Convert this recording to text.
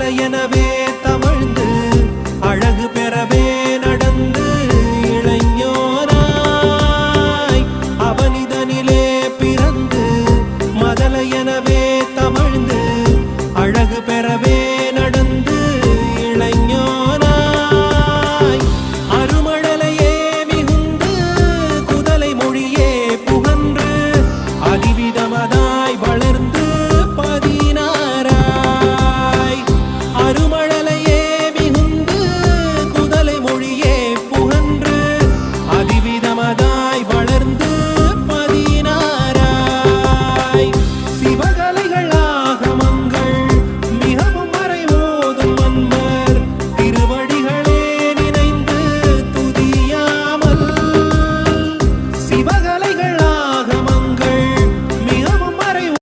கலை எனவே தவழ்ந்து அழகு பெறவே நடந்து இளைஞராய் அவனிதனிலே பிறந்து மதலை எனவே தவழ்ந்து